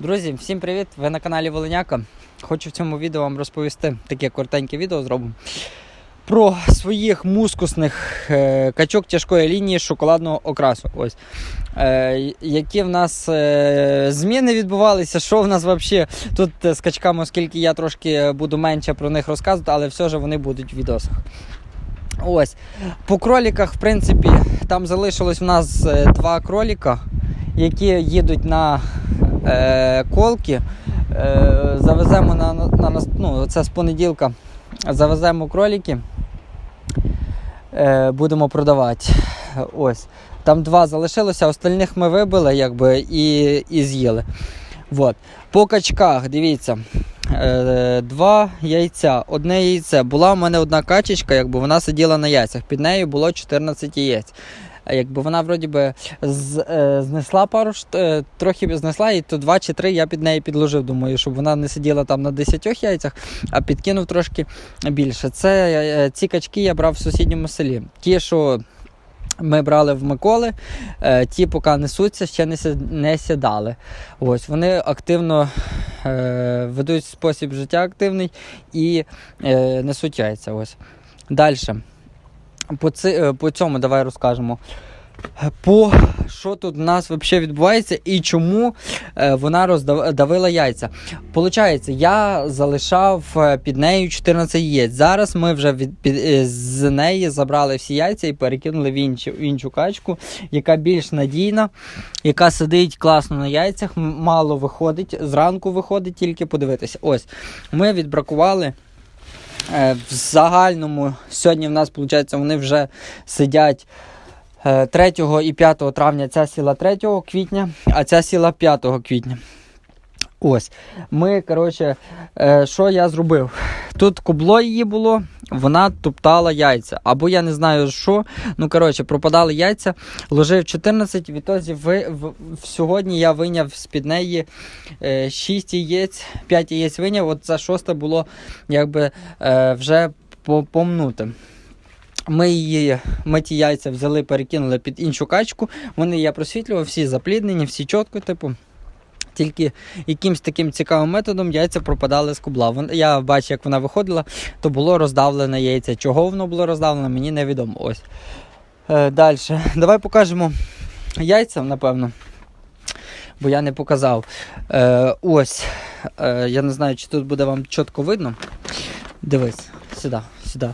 Друзі, всім привіт! Ви на каналі Волиняка. Хочу в цьому відео вам розповісти таке коротеньке відео зробимо про своїх мускусних е, качок тяжкої лінії шоколадного окрасу. Ось. Е, які в нас е, зміни відбувалися, що в нас взагалі тут е, з качками, оскільки я трошки буду менше про них розказувати, але все ж вони будуть в відосах. Ось. По кроліках, в принципі, там залишилось в нас е, два кроліка, які їдуть на е, колки. Е, завеземо на, на, ну, це з понеділка. Завеземо кроліки. Е, будемо продавати. Ось. Там два залишилося, остальних ми вибили якби, і, і з'їли. Вот. По качках, дивіться. Два яйця. Одне яйце. Була в мене одна качечка, якби вона сиділа на яйцях. Під нею було 14 яєць. Якби вона вроді би з, е, знесла пару е, трохи знесла, і то два чи три я під неї підложив. Думаю, щоб вона не сиділа там на 10 яйцях, а підкинув трошки більше. Це е, ці качки я брав в сусідньому селі. Ті, що ми брали в Миколи, е, ті, поки несуться, ще не, не сідали. Ось вони активно е, ведуть спосіб життя активний і е, несуть яйця. Ось. Далі. По, ци, е, по цьому давай розкажемо. По що тут в нас взагалі відбувається і чому е, вона роздавила яйця. Получається, я залишав е, під нею 14 яєць. Зараз ми вже від, під, з неї забрали всі яйця і перекинули в іншу, в іншу качку, яка більш надійна, яка сидить класно на яйцях, мало виходить. Зранку виходить тільки подивитися. Ось ми відбракували. Е, В загальному сьогодні в нас, виходить, вони вже сидять е, 3 і 5 травня. Ця сіла 3 квітня, а ця сіла 5 квітня. Ось. Ми, коротше, е, що я зробив? Тут кубло її було, вона топтала яйця. Або я не знаю що. Ну, коротше, пропадали яйця, ложив 14, відтоді ви, в, в, сьогодні я виняв з-під неї е, 6 яєць, 5 яєць виняв, от це шосте було якби е, вже по- помнуте. Ми її, ми ті яйця взяли, перекинули під іншу качку. Вони я просвітлював, всі запліднені, всі чітко, типу. Тільки якимсь таким цікавим методом яйця пропадали з кубла. Я бачу, як вона виходила, то було роздавлене яйце. Чого воно було роздавлене, мені невідомо. Ось. Е, Далі. Давай покажемо яйця, напевно. Бо я не показав. Е, ось. Е, я не знаю, чи тут буде вам чітко видно. Дивись, сюди, сюди.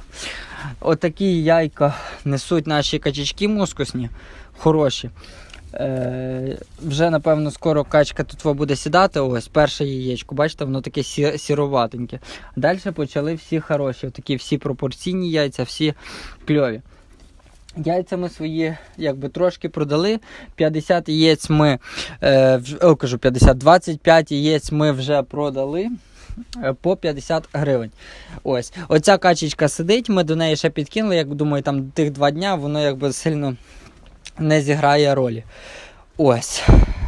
Отакі яйка несуть наші качечки мускусні, хороші. Е, вже, напевно, скоро качка тут буде сідати. Ось перше яєчко, бачите, воно таке сі- сіроватеньке. Далі почали всі хороші, такі всі пропорційні яйця, всі кльові. Яйця ми свої якби трошки продали. 50 яєць ми е, о, кажу 50, 25 яєць ми вже продали е, по 50 гривень. Ось. Оця качечка сидить, ми до неї ще підкинули. Як думаю, там тих два дня воно якби сильно не зіграє ролі. Ось.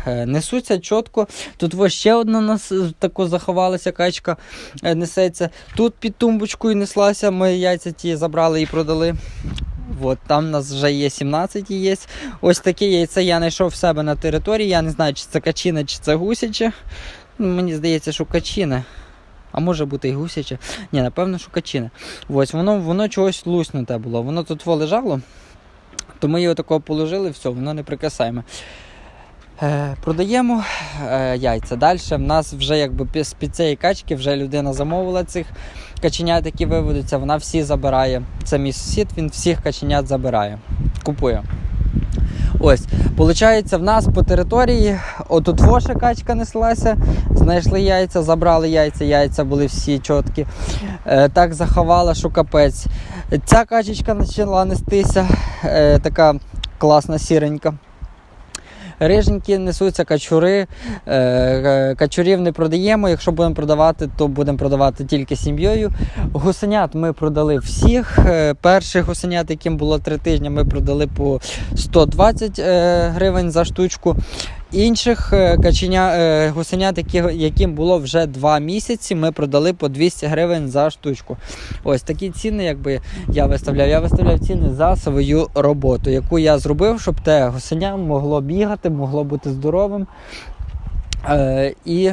Е, Несуться чітко. Тут ось ще одна нас е, тако заховалася качка е, несеться. Тут під тумбочкою неслася, ми яйця ті забрали і продали. От, там у нас вже є 17 яєць. Ось таке яйце я знайшов в себе на території. Я не знаю, чи це качина, чи це гусяче. Ну, Мені здається, що качине. А може бути і гусяче. Ні, напевно, що качине. Ось воно, воно чогось луснуте було. Воно тут лежало. То ми його такого положили, все, воно не прикасаємо. Е, продаємо е, яйця. Далі в нас вже якби пі- з під цієї качки вже людина замовила цих каченят, які виведуться, вона всі забирає. Це мій сусід, він всіх каченят забирає, купує. Ось, виходить, в нас по території, отут воша качка неслася, знайшли яйця, забрали яйця, яйця були всі чіткі. Е, так заховала, що капець. Ця качечка почала нестися, е, така класна сіренька. Риженькі несуться качури. Е, е, Качурів не продаємо. Якщо будемо продавати, то будемо продавати тільки сім'єю. Гусенят ми продали всіх. Е, Перших гусенят, яким було три тижні, ми продали по 120 е, гривень за штучку. Інших е, каченя, е, гусенят, яким було вже 2 місяці, ми продали по 200 гривень за штучку. Ось такі ціни, якби я виставляв. Я виставляв ціни за свою роботу, яку я зробив, щоб те гусеня могло бігати, могло бути здоровим. Е, і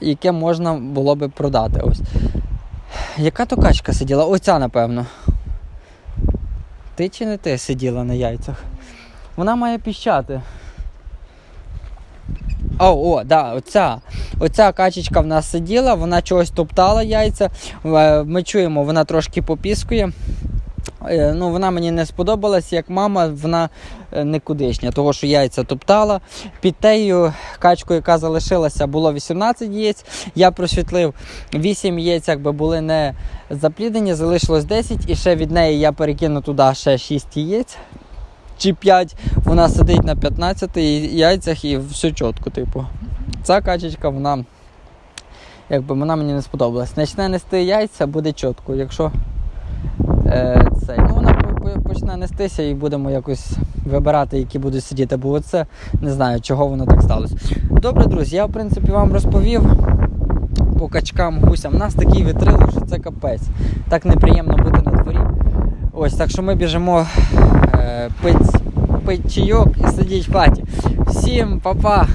яке можна було би продати. Ось. Яка то качка сиділа? Оця, напевно. Ти чи не ти сиділа на яйцях? Вона має піщати. О, о, да, оця. Оця качечка в нас сиділа, вона чогось топтала яйця. Е, Ми чуємо, вона трошки попіскує. Е, Ну, вона мені не сподобалась, як мама, вона е, никудишня, того що яйця топтала. Під тею качкою, яка залишилася, було 18 яєць. Я просвітлив 8 яєць, якби були не запліднені, залишилось 10, і ще від неї я перекину туди ще 6 яєць. Чи 5, вона сидить на 15 яйцях і все чітко, типу. Ця качечка, вона, якби вона мені не сподобалась. Почне нести яйця, буде чітко. Якщо е, цей, ну вона по- по- почне нестися і будемо якось вибирати, які будуть сидіти. Бо оце не знаю, чого воно так сталося. Добре, друзі, я в принципі вам розповів по качкам, гусям. У нас такий вітрило, що це капець. Так неприємно бути на дворі. Ось, так що ми біжимо пить, пить чайок і сидіть в хаті. Всім па-па!